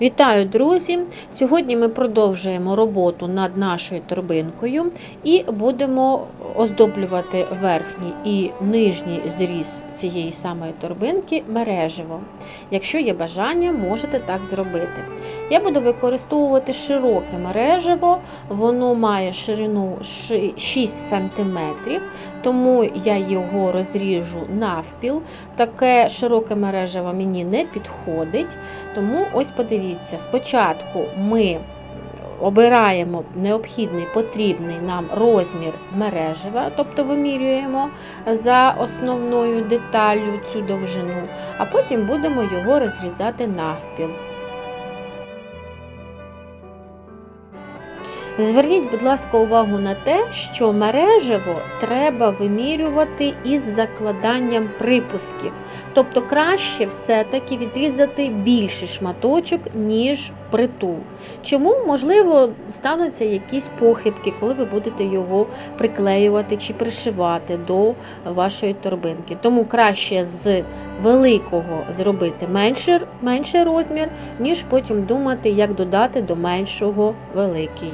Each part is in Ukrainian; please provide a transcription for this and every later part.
Вітаю, друзі! Сьогодні ми продовжуємо роботу над нашою торбинкою і будемо оздоблювати верхній і нижній зріз цієї самої торбинки мережево. Якщо є бажання, можете так зробити. Я буду використовувати широке мережево, воно має ширину 6 см, тому я його розріжу навпіл. Таке широке мережево мені не підходить. Тому ось подивіться, спочатку ми обираємо необхідний потрібний нам розмір мережева, тобто вимірюємо за основною деталлю цю довжину, а потім будемо його розрізати навпіл. Зверніть, будь ласка, увагу на те, що мережево треба вимірювати із закладанням припусків. Тобто краще все-таки відрізати більший шматочок, ніж впритул. Чому, можливо, стануться якісь похибки, коли ви будете його приклеювати чи пришивати до вашої торбинки. Тому краще з великого зробити менший, менший розмір, ніж потім думати, як додати до меншого великий.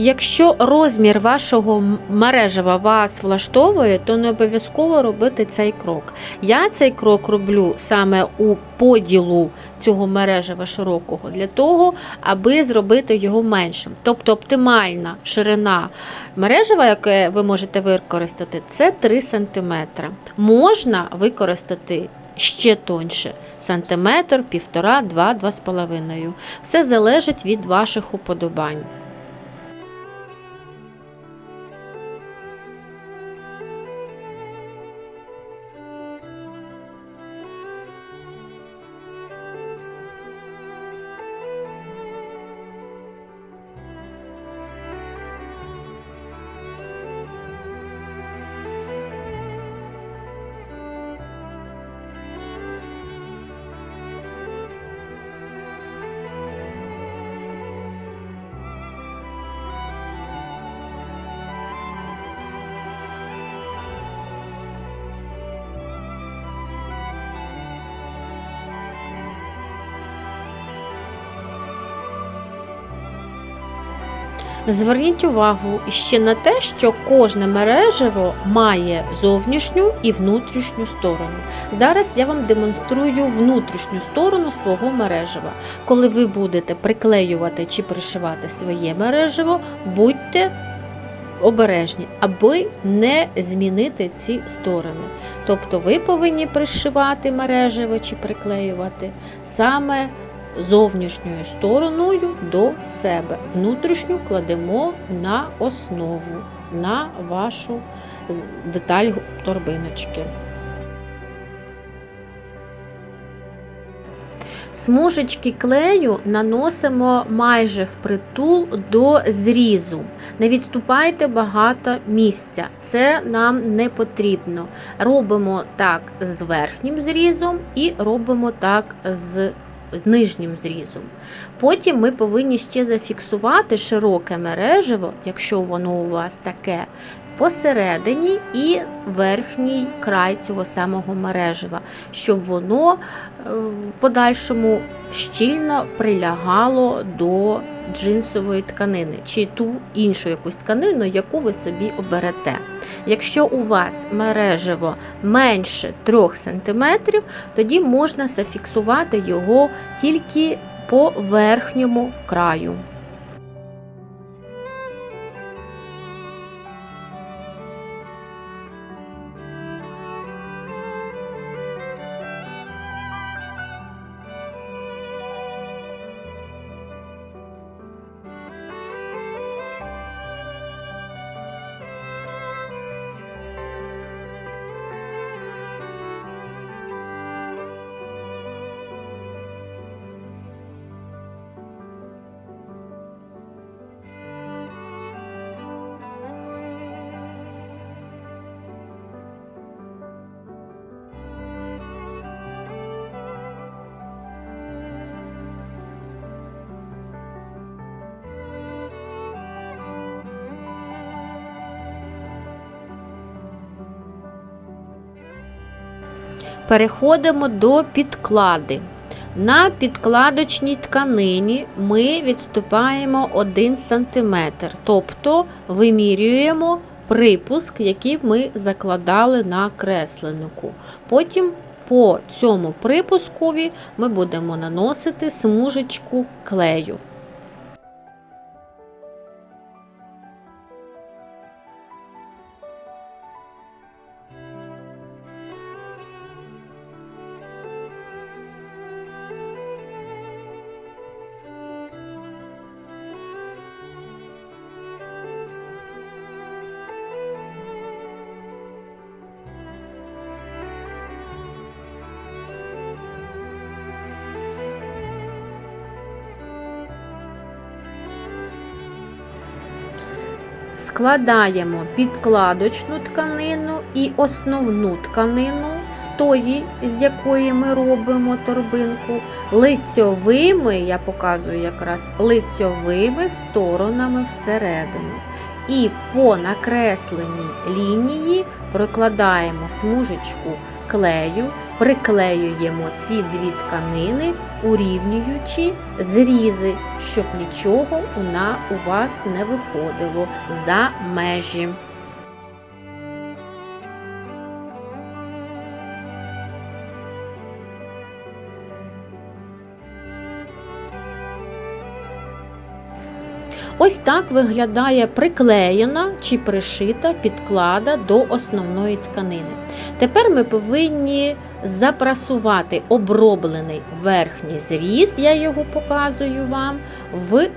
Якщо розмір вашого мережева вас влаштовує, то не обов'язково робити цей крок. Я цей крок роблю саме у поділу цього мережева широкого для того, аби зробити його меншим. Тобто оптимальна ширина мережева, яке ви можете використати, це 3 см. Можна використати ще тоньше сантиметр, півтора, два, два з половиною. Все залежить від ваших уподобань. Зверніть увагу ще на те, що кожне мережево має зовнішню і внутрішню сторону. Зараз я вам демонструю внутрішню сторону свого мережева. Коли ви будете приклеювати чи пришивати своє мережево, будьте обережні, аби не змінити ці сторони. Тобто ви повинні пришивати мережево чи приклеювати саме зовнішньою стороною до себе. Внутрішню кладемо на основу, на вашу деталь торбиночки. Смужечки клею наносимо майже впритул до зрізу. Не відступайте багато місця, це нам не потрібно. Робимо так з верхнім зрізом і робимо так з нижнім зрізом. Потім ми повинні ще зафіксувати широке мережево, якщо воно у вас таке, посередині і верхній край цього самого мережева, щоб воно е, в подальшому щільно прилягало до джинсової тканини чи ту іншу якусь тканину, яку ви собі оберете. Якщо у вас мережево менше 3 см, тоді можна зафіксувати його тільки по верхньому краю. Переходимо до підклади. На підкладочній тканині ми відступаємо 1 см, тобто вимірюємо припуск, який ми закладали на кресленнику. Потім по цьому припускові ми будемо наносити смужечку клею. Складаємо підкладочну тканину і основну тканину з тої, з якої ми робимо торбинку, лицьовими, я показую якраз лицьовими сторонами всередину. І по накресленій лінії прокладаємо смужечку клею, приклеюємо ці дві тканини, урівнюючи зрізи, щоб нічого у, вас не виходило за межі. Ось так виглядає приклеєна чи пришита підклада до основної тканини. Тепер ми повинні запрасувати оброблений верхній зріз, я його показую вам,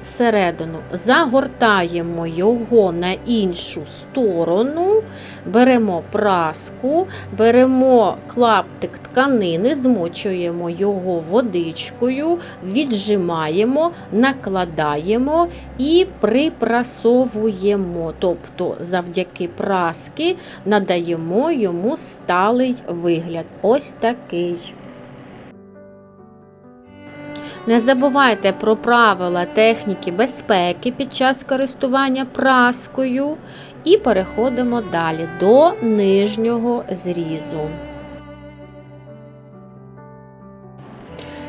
всередину. Загортаємо його на іншу сторону, беремо праску, беремо клаптик тканини, змочуємо його водичкою, віджимаємо, накладаємо і припрасовуємо. Тобто, завдяки праски надаємо йому сталий вигляд. Ось такий. Не забувайте про правила техніки безпеки під час користування праскою. І переходимо далі до нижнього зрізу.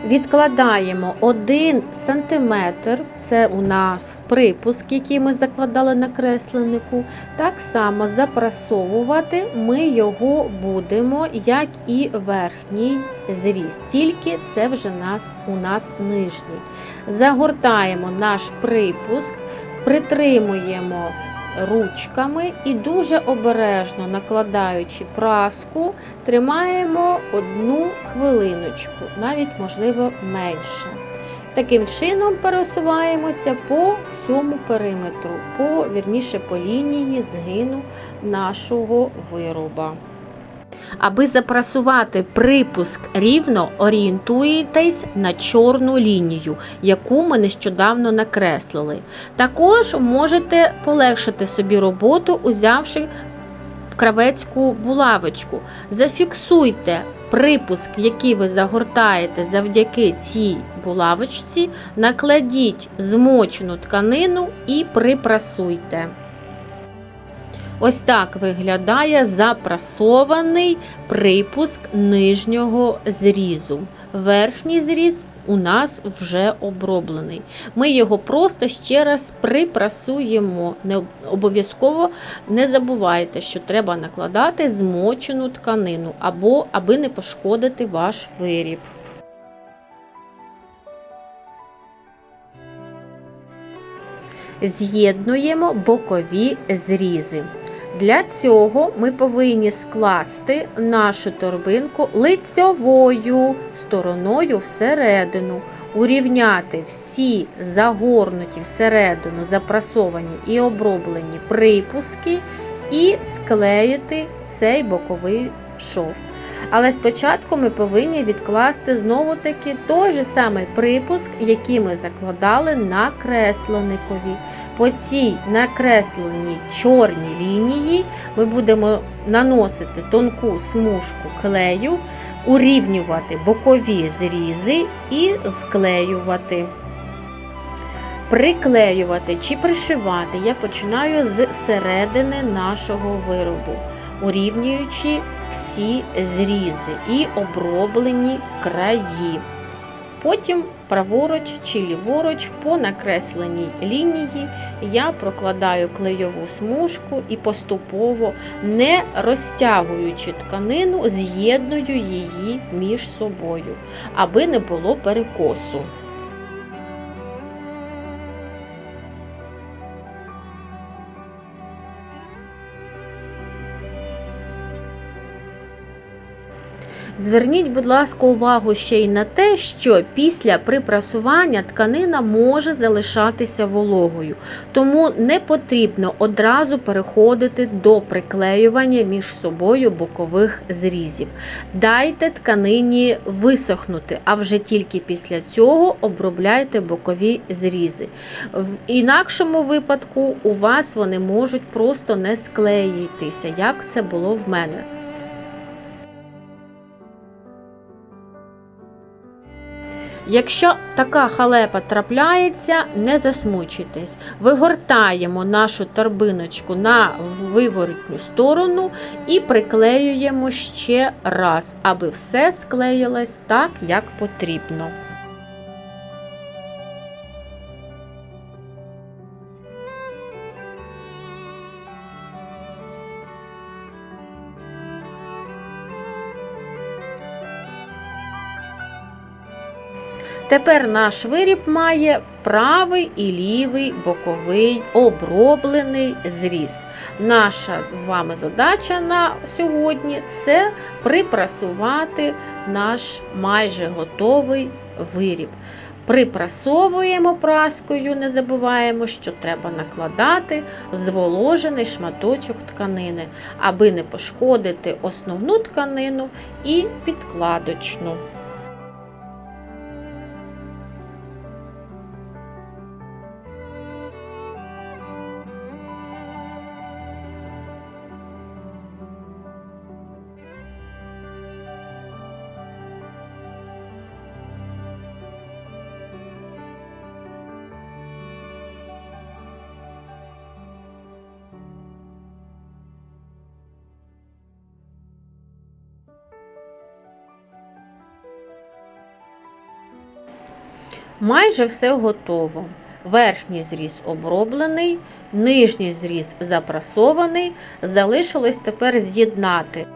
Відкладаємо 1 см, це у нас припуск, який ми закладали на кресленнику. Так само запрасовувати ми його будемо, як і верхній зріз, тільки це вже нас, у нас нижній. Загортаємо наш припуск, притримуємо ручками і дуже обережно накладаючи праску, тримаємо одну хвилиночку, навіть, можливо, менше. Таким чином пересуваємося по всьому периметру, по, вірніше, по лінії згину нашого вироба. Аби запрасувати припуск рівно, орієнтуєтесь на чорну лінію, яку ми нещодавно накреслили. Також можете полегшити собі роботу, узявши кравецьку булавочку. Зафіксуйте припуск, який ви загортаєте завдяки цій булавочці, накладіть змочену тканину і припрасуйте. Ось так виглядає запрасований припуск нижнього зрізу. Верхній зріз у нас вже оброблений. Ми його просто ще раз припрасуємо. Не Обов'язково не забувайте, що треба накладати змочену тканину, або аби не пошкодити ваш виріб. З'єднуємо бокові зрізи. Для цього ми повинні скласти нашу торбинку лицьовою стороною всередину, урівняти всі загорнуті всередину, запрасовані і оброблені припуски, і склеїти цей боковий шов. Але спочатку ми повинні відкласти знову-таки той же самий припуск, який ми закладали на кресленикові. По цій накресленій чорній лінії ми будемо наносити тонку смужку клею, урівнювати бокові зрізи і склеювати. Приклеювати чи пришивати я починаю з середини нашого виробу. Урівнюючи всі зрізи і оброблені краї. Потім праворуч чи ліворуч по накресленій лінії я прокладаю клейову смужку і поступово, не розтягуючи тканину, з'єдную її між собою, аби не було перекосу. Зверніть, будь ласка, увагу ще й на те, що після припрасування тканина може залишатися вологою, тому не потрібно одразу переходити до приклеювання між собою бокових зрізів. Дайте тканині висохнути, а вже тільки після цього обробляйте бокові зрізи. В інакшому випадку у вас вони можуть просто не склеїтися, як це було в мене. Якщо така халепа трапляється, не засмучуйтесь. Вигортаємо нашу торбиночку на виворотню сторону і приклеюємо ще раз, аби все склеїлось так, як потрібно. Тепер наш виріб має правий і лівий боковий оброблений зріз. Наша з вами задача на сьогодні це припрасувати наш майже готовий виріб. Припрасовуємо праскою, не забуваємо, що треба накладати зволожений шматочок тканини, аби не пошкодити основну тканину і підкладочну. Майже все готово. Верхній зріз оброблений, нижній зріз запрасований. Залишилось тепер з'єднати